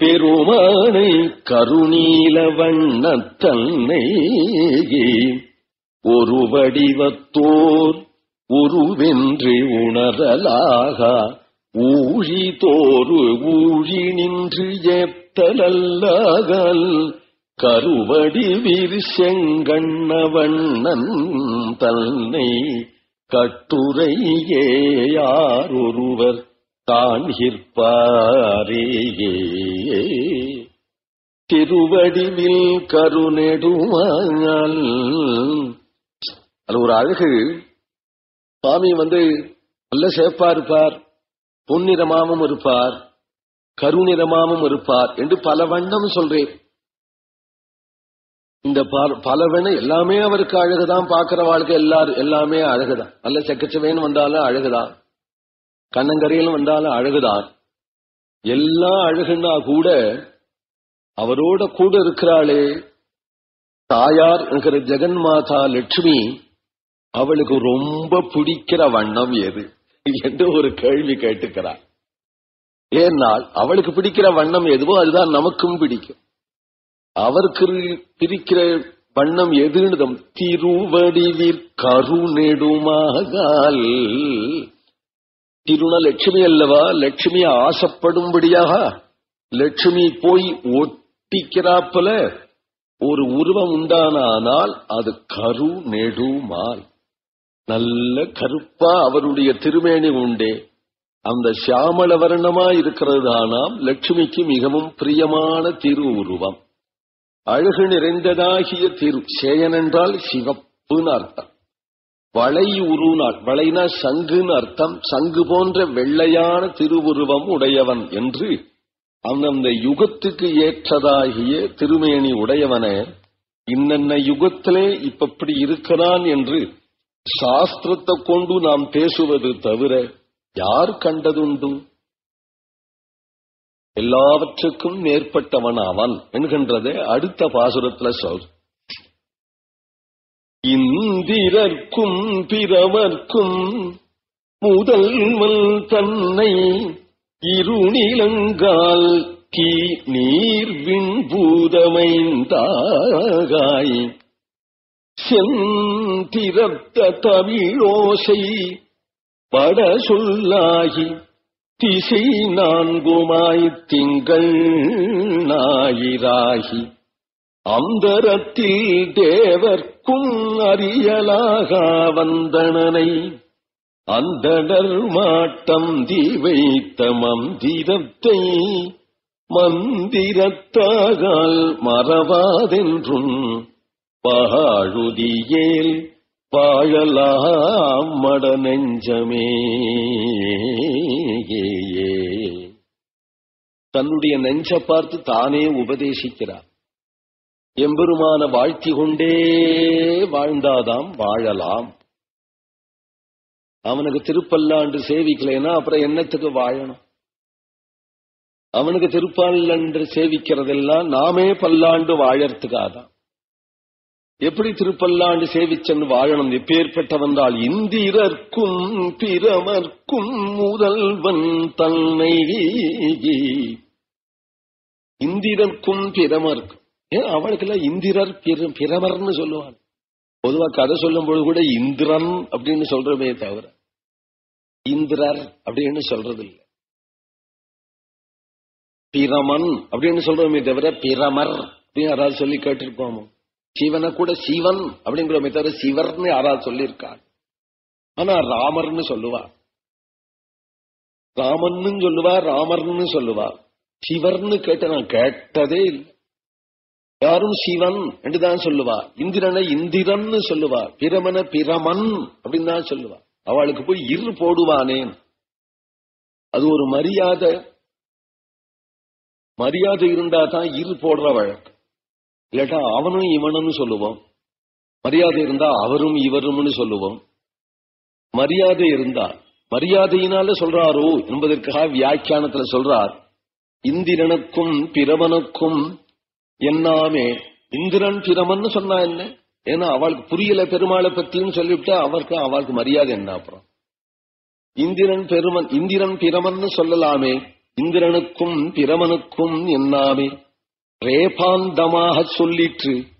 பெருமானை கருணீல வண்ண தன்னை ஒரு வடிவத்தோர் உருவென்று உணரலாக ஊழி தோறு ஊழி நின்று ஏப்தலல்லாகல் கருவடி விரிசெங்கண்ண வண்ணன் தன்னை கட்டுரையே யார் ஒருவர் காண்கிற்பாரேயே திருவடிவில் கருநெடுமால் அது ஒரு அழகு. சுவாமி வந்து நல்ல சேப்பா இருப்பார். பொன்னிறமாமும் இருப்பார். கருநிறமாமும் இருப்பார் என்று பல வண்ணம் சொல்றேன். இந்த பலவன எல்லாமே அவருக்கு அழகுதான். பாக்குற வாழ்க்கை எல்லாரும் எல்லாமே அழகுதான். நல்ல செக்கச்சவேன்னு வந்தாலும் அழகுதான். கண்ணங்கரையிலும் வந்தாலும் அழகுதான். எல்லாம் அழகுன்னா கூட அவரோட கூட இருக்கிறாளே. தாயார் என்கிற ஜெகன் மாதா லட்சுமி அவளுக்கு ரொம்ப பிடிக்கிற வண்ணம் எது? என்று ஒரு கேள்வி கேட்டுக்கிறார் ஏனால் அவளுக்கு பிடிக்கிற வண்ணம் எதுவோ அதுதான் நமக்கும் பிடிக்கும். அவருக்கு பிரிக்கிற வண்ணம் எதுனதம் திருவடிவிற் கருணெடுமாகால். திருண லட்சுமி அல்லவா? லட்சுமி ஆசைப்படும்படியாக லட்சுமி போய் ஒட்டிக்கிறாப்பல. ஒரு உருவம் உண்டானால் அது கரு நெடுமால் நல்ல கருப்பா அவருடைய திருமேனி உண்டே. அந்த சியாமள வர்ணமா இருக்கிறது தானாம். லட்சுமிக்கு மிகவும் பிரியமான திரு உருவம் அழகு நிறைந்ததாகிய திரு சேயன் என்றால் சிவப்புன்னு அர்த்தம். வளை உருநாள் வளைனா சங்குன்னு அர்த்தம். சங்கு போன்ற வெள்ளையான திருவுருவம் உடையவன் என்று அந்தந்த யுகத்துக்கு ஏற்றதாகிய திருமேனி உடையவன இன்னென்ன யுகத்திலே இப்படி இருக்கிறான் என்று சாஸ்திரத்தை கொண்டு நாம் பேசுவது தவிர யார் கண்டதுண்டு? எல்லாவற்றுக்கும் மேற்பட்டவன் அவன் என்கின்றதே அடுத்த பாசுரத்துல சொல். இந்திரர்க்கும் பிறவர்க்கும் முதல்வன் தன்னை இருநிலங்கால் கீ நீர்வின் பூதமைந்தாகாய் செந்திரத்த தமிழோசை பட சொல்லாகி திசை நான்குமாய் திங்கள் ஞாயிறாகி அந்தரத்தில் தேவர்க்கும் அறியலாக வந்தனனை அந்தடர் மாட்டம் தி வைத்த மந்திரத்தை மந்திரத்தாகால் மறவாதென்றும் பகாழுதியேல் வாழலாம் மட நெஞ்சமே. தன்னுடைய நெஞ்ச பார்த்து தானே உபதேசிக்கிறார். எம்பெருமான வாழ்த்தி கொண்டே வாழ்ந்தாதாம் வாழலாம். அவனுக்கு திருப்பல்லாண்டு சேவிக்கலைன்னா அப்புறம் என்னத்துக்கு வாழணும்? அவனுக்கு திருப்பல்லாண்டு சேவிக்கிறதெல்லாம் நாமே பல்லாண்டு வாழறதுக்காதான் எப்படி திருப்பல்லாண்டு சேவிச்சன் வாழணும்? எப்பேற்பட்டவென்றால் இந்திரர்க்கும் பிறமர்க்கும் முதல்வன் தன்னை இந்திரர்க்கும் பிரமர்க்கும் ஏன் அவளுக்கெல்லாம் இந்திரர் பிரமர்னு சொல்லுவாங்க. பொதுவா கதை சொல்லும் பொழுது கூட இந்திரன் அப்படின்னு சொல்றமே தவிர இந்திரர் அப்படின்னு சொல்றது இல்லை பிரமன் அப்படின்னு சொல்றோமே தவிர பிரமர் அப்படின்னு யாராவது சொல்லி கேட்டிருப்போமோ? சிவனை கூட சிவன் அப்படிங்கிறோமே தவிர சிவர்னு யாராவது சொல்லியிருக்காள் ஆனா ராமர்னு சொல்லுவா. ராமன்னு சொல்லுவா ராமர்னு சொல்லுவா. சிவர்னு கேட்ட நான் கேட்டதே இல்லை. யாரும் சிவன் என்றுதான் சொல்லுவா. இந்திரனை இந்திரன்னு சொல்லுவா. பிரமன பிரமன் அப்படின்னு தான் சொல்லுவா. அவளுக்கு போய் இரு போடுவானேன் அது ஒரு மரியாதை. மரியாதை இருந்தா தான் இரு போடுற வழக்கு. இல்லாட்டா அவனும் இவனும் சொல்லுவோம். மரியாதை இருந்தா அவரும் இவரும்னு சொல்லுவோம். மரியாதை இருந்தா மரியாதையினால சொல்றாரோ என்பதற்காக வியாக்கியானத்துல சொல்றார். இந்திரனுக்கும் பிரமனுக்கும் என்னாமே இந்திரன் பிரமன் சொன்னா என்ன? ஏன்னா அவளுக்கு புரியல பெருமாளை பத்தின்னு சொல்லிவிட்டு அவருக்கு அவளுக்கு மரியாதை என்ன அப்புறம்? இந்திரன் பெருமன் இந்திரன் பிரமன் சொல்லலாமே இந்திரனுக்கும் பிரமனுக்கும் என்னாமே. ரேபாந்தமாக சொல்லிற்று.